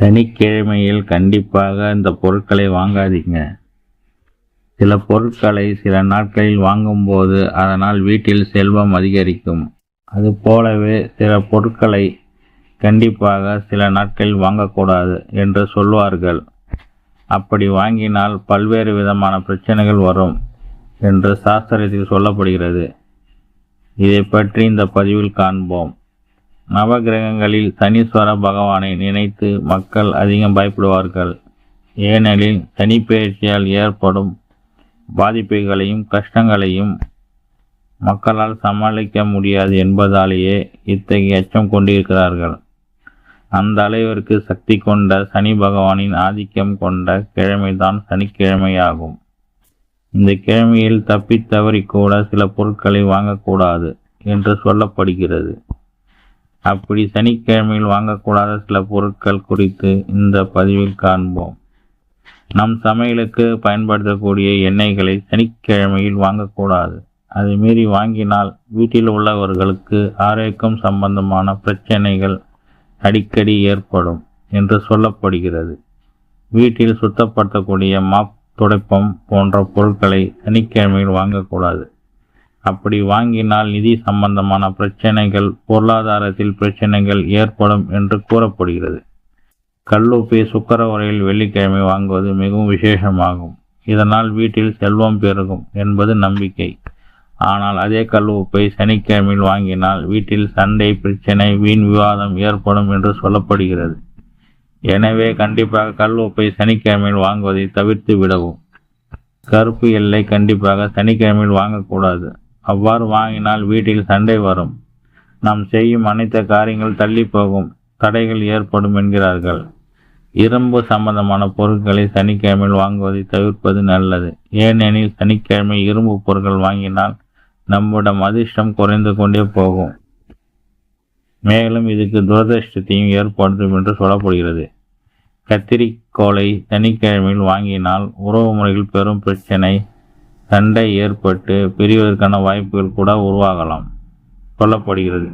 சனிக்கிழமையில் கண்டிப்பாக இந்த பொருட்களை வாங்காதீங்க. சில பொருட்களை சில நாட்களில் வாங்கும்போது அதனால் வீட்டில் செல்வம் அதிகரிக்கும். அது போலவே சில பொருட்களை கண்டிப்பாக சில நாட்களில் வாங்கக்கூடாது என்று சொல்வார்கள். அப்படி வாங்கினால் பல்வேறு விதமான பிரச்சனைகள் வரும் என்று சாஸ்திரத்தில் சொல்லப்படுகிறது. இதை பற்றி இந்த பதிவில் காண்போம். நவகிரகங்களில் சனீஸ்வர பகவானை நினைத்து மக்கள் அதிகம் பயப்படுவார்கள். ஏனெனில் சனிப்பெயர்ச்சியால் ஏற்படும் பாதிப்புகளையும் கஷ்டங்களையும் மக்களால் சமாளிக்க முடியாது என்பதாலேயே இத்தகைய அச்சம் கொண்டிருக்கிறார்கள். அந்த அளவிற்கு சக்தி கொண்ட சனி பகவானின் ஆதிக்கம் கொண்ட கிழமைதான் சனிக்கிழமையாகும். இந்த கிழமையில் தப்பித்தவறி கூட சில பொருட்களை வாங்கக்கூடாது என்று சொல்லப்படுகிறது. அப்படி சனிக்கிழமையில் வாங்கக்கூடாத சில பொருட்கள் குறித்து இந்த பதிவில் காண்போம். நம் சமையலுக்கு பயன்படுத்தக்கூடிய எண்ணெய்களை சனிக்கிழமையில் வாங்கக்கூடாது. அதை மீறி வாங்கினால் வீட்டில் உள்ளவர்களுக்கு ஆரோக்கியம் சம்பந்தமான பிரச்சனைகள் அடிக்கடி ஏற்படும் என்று சொல்லப்படுகிறது. வீட்டில் சுத்தப்படுத்தக்கூடிய மாப் துடைப்பம் போன்ற பொருட்களை சனிக்கிழமையில் வாங்கக்கூடாது. அப்படி வாங்கினால் நிதி சம்பந்தமான பிரச்சனைகள் பொருளாதாரத்தில் பிரச்சனைகள் ஏற்படும் என்று கூறப்படுகிறது. கல்லுப்பை சுக்கரவரையில் வெள்ளிக்கிழமை வாங்குவது மிகவும் விசேஷமாகும். இதனால் வீட்டில் செல்வம் பெருகும் என்பது நம்பிக்கை. ஆனால் அதே கல் உப்பை சனிக்கிழமையில் வாங்கினால் வீட்டில் சண்டை பிரச்சனை வீண் விவாதம் ஏற்படும் என்று சொல்லப்படுகிறது. எனவே கண்டிப்பாக கல் உப்பை சனிக்கிழமையில் வாங்குவதை தவிர்த்து விடவும். கருப்பு எல்லை கண்டிப்பாக சனிக்கிழமையில் வாங்கக்கூடாது. அவ்வாறு வாங்கினால் வீட்டில் சண்டை வரும். நாம் செய்யும் அனைத்து காரியங்கள் தள்ளி போகும் தடைகள் ஏற்படும் என்கிறார்கள். இரும்பு சம்பந்தமான பொருட்களை சனிக்கிழமையில் வாங்குவதை தவிர்ப்பது நல்லது. ஏனெனில் சனிக்கிழமை இரும்பு பொருட்கள் வாங்கினால் நம்மிடம் அதிர்ஷ்டம் குறைந்து கொண்டே போகும். மேலும் இதுக்கு துரதிருஷ்டத்தையும் ஏற்படுத்தும் என்று சொல்லப்படுகிறது. கத்திரிக்கோளை சனிக்கிழமையில் வாங்கினால் உறவு முறையில் பெரும் பிரச்சனை சண்டை ஏற்பட்டு பிரிவதற்கான வாய்ப்புகள் கூட உருவாகலாம். சொல்லப்படுகிறது.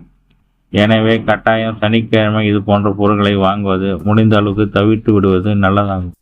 எனவே கட்டாயம் சனிக்கிழமை இது போன்ற பொருட்களை வாங்குவது முடிந்த அளவுக்கு தவிர்த்து விடுவது நல்லதாகும்.